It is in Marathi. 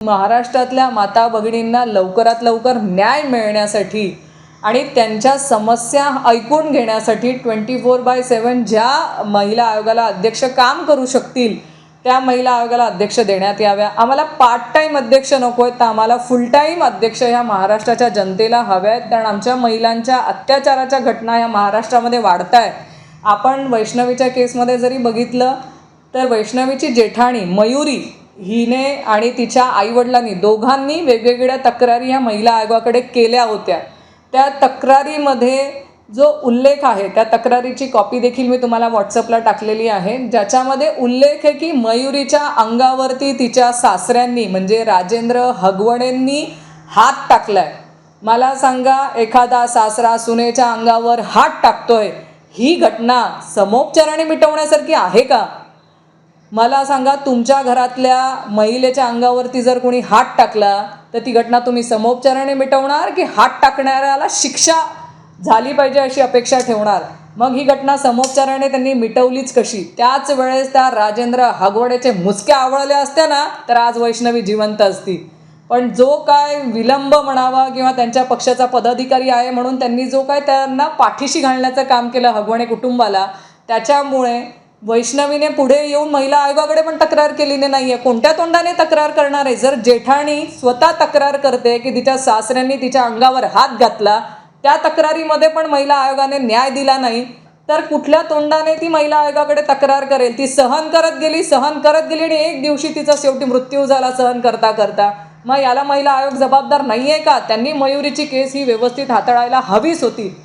महाराष्ट्रातल्या माता भगिनींना लवकरात लवकर न्याय मिळण्यासाठी आणि त्यांच्या समस्या ऐकून घेण्यासाठी ट्वेंटी फोर बाय सेवन ज्या महिला आयोगाला अध्यक्ष काम करू शकतील त्या महिला आयोगाला अध्यक्ष देण्यात याव्या. आम्हाला पार्ट टाईम अध्यक्ष नको आहेत तर आम्हाला फुल टाईम अध्यक्ष ह्या महाराष्ट्राच्या जनतेला हव्या आहेत. कारण आमच्या महिलांच्या अत्याचाराच्या घटना ह्या महाराष्ट्रामध्ये वाढत आहे आपण वैष्णवीच्या केसमध्ये जरी बघितलं तर वैष्णवीची जेठाणी मयुरी हिने आणि तिच्या आईवडिलांनी दोघांनी वेगवेगळ्या तक्रारी ह्या महिला आयोगाकडे केल्या होत्या. त्या तक्रारीमध्ये जो उल्लेख आहे त्या तक्रारीची कॉपी देखील मी तुम्हाला व्हॉट्सअपला टाकलेली आहे. ज्याच्यामध्ये उल्लेख आहे की मयुरीच्या अंगावरती तिच्या सासऱ्यांनी म्हणजे राजेंद्र हगवणेंनी हात टाकलाय. मला सांगा एखादा सासरा सुनेच्या अंगावर हात टाकतोय ही घटना समोपचाराने मिटवण्यासारखी आहे का? मला सांगा तुमच्या घरातल्या महिलेच्या अंगावरती जर कोणी हात टाकला तर ती घटना तुम्ही समोपचाराने मिटवणार की हात टाकणाऱ्याला शिक्षा झाली पाहिजे अशी अपेक्षा ठेवणार? मग ही घटना समोपचाराने त्यांनी मिटवलीच कशी? त्याच वेळेस त्या राजेंद्र हागवड्याचे मुसक्या आवळल्या असत्या ना तर आज वैष्णवी जिवंत असती. पण जो काय विलंब म्हणावा किंवा त्यांच्या पक्षाचा पदाधिकारी आहे म्हणून त्यांनी जो काय त्यांना पाठीशी घालण्याचं काम केलं हगवणे कुटुंबाला त्याच्यामुळे वैष्णवीने पुढे येऊन महिला आयोगाकडे पण तक्रार केलेली नाही आहे कोणत्या तोंडाने तक्रार करणार आहे? जर जेठाणी स्वतः तक्रार करते की तिच्या सासऱ्यांनी तिच्या अंगावर हात घातला त्या तक्रारीमध्ये पण महिला आयोगाने न्याय दिला नाही तर कुठल्या तोंडाने ती महिला आयोगाकडे तक्रार करेल? ती सहन करत गेली सहन करत गेली आणि एक दिवशी तिचा शेवटी मृत्यू झाला सहन करता करता. मग याला महिला आयोग जबाबदार नाही आहे का? त्यांनी मयुरीची केस ही व्यवस्थित हाताळायला हवीच होती.